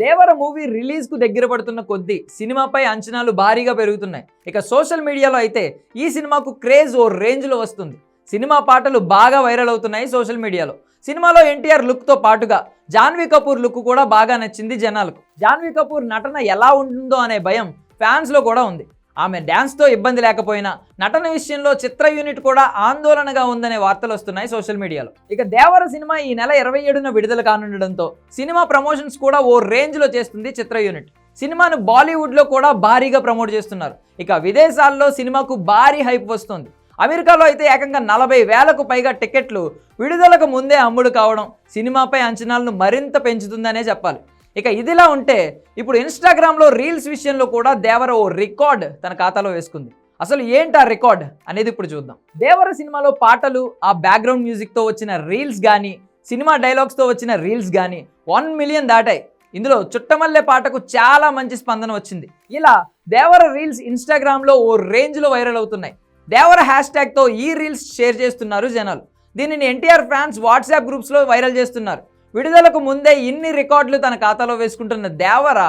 దేవర movie రిలీజ్కు దగ్గర పడుతున్న కొద్దీ సినిమాపై అంచనాలు భారీగా పెరుగుతున్నాయి. ఇక సోషల్ మీడియాలో అయితే ఈ సినిమాకు క్రేజ్ ఓ రేంజ్లో వస్తుంది. సినిమా పాటలు బాగా వైరల్ అవుతున్నాయి సోషల్ మీడియాలో. సినిమాలో ఎన్టీఆర్ లుక్తో పాటుగా జాన్వీ కపూర్ లుక్ కూడా బాగా నచ్చింది జనాలకు. జాన్వీ కపూర్ నటన ఎలా ఉంటుందో అనే భయం ఫ్యాన్స్లో కూడా ఉంది. ఆమె డ్యాన్స్తో ఇబ్బంది లేకపోయినా నటన విషయంలో చిత్ర యూనిట్ కూడా ఆందోళనగా ఉందనే వార్తలు వస్తున్నాయి సోషల్ మీడియాలో. ఇక దేవర సినిమా ఈ నెల ఇరవై ఏడున విడుదల కానుండడంతో సినిమా ప్రమోషన్స్ కూడా ఓ రేంజ్లో చేస్తుంది చిత్ర యూనిట్. సినిమాను బాలీవుడ్లో కూడా భారీగా ప్రమోట్ చేస్తున్నారు. ఇక విదేశాల్లో సినిమాకు భారీ హైప్ వస్తుంది. అమెరికాలో అయితే ఏకంగా నలభై వేలకు పైగా టికెట్లు విడుదలకు ముందే అమ్ముడు కావడం సినిమాపై అంచనాలను మరింత పెంచుతుందనే చెప్పాలి. ఇక ఇదిలా ఉంటే ఇప్పుడు ఇన్స్టాగ్రామ్లో రీల్స్ విషయంలో కూడా దేవర ఓ రికార్డ్ తన ఖాతాలో వేసుకుంది. అసలు ఏంటి ఆ రికార్డ్ అనేది ఇప్పుడు చూద్దాం. దేవర సినిమాలో పాటలు ఆ బ్యాక్గ్రౌండ్ మ్యూజిక్తో వచ్చిన రీల్స్ కానీ సినిమా డైలాగ్స్తో వచ్చిన రీల్స్ కానీ వన్ మిలియన్ దాటాయి. ఇందులో చుట్టమల్లె పాటకు చాలా మంచి స్పందన వచ్చింది. ఇలా దేవర రీల్స్ ఇన్స్టాగ్రామ్లో ఓ రేంజ్లో వైరల్ అవుతున్నాయి. దేవర హ్యాష్ ట్యాగ్తో ఈ రీల్స్ షేర్ చేస్తున్నారు జనాలు. దీనిని ఎన్టీఆర్ ఫ్యాన్స్ వాట్సాప్ గ్రూప్స్లో వైరల్ చేస్తున్నారు. విడుదలకు ముందే ఇన్ని రికార్డులు తన ఖాతాలో వేసుకుంటున్న దేవర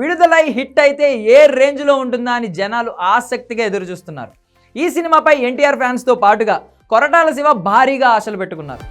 విడుదలై హిట్ అయితే ఏ రేంజ్లో ఉంటుందా అని జనాలు ఆసక్తిగా ఎదురుచూస్తున్నారు. ఈ సినిమాపై ఎన్టీఆర్ ఫ్యాన్స్తో పాటుగా కొరటాల శివ భారీగా ఆశలు పెట్టుకున్నారు.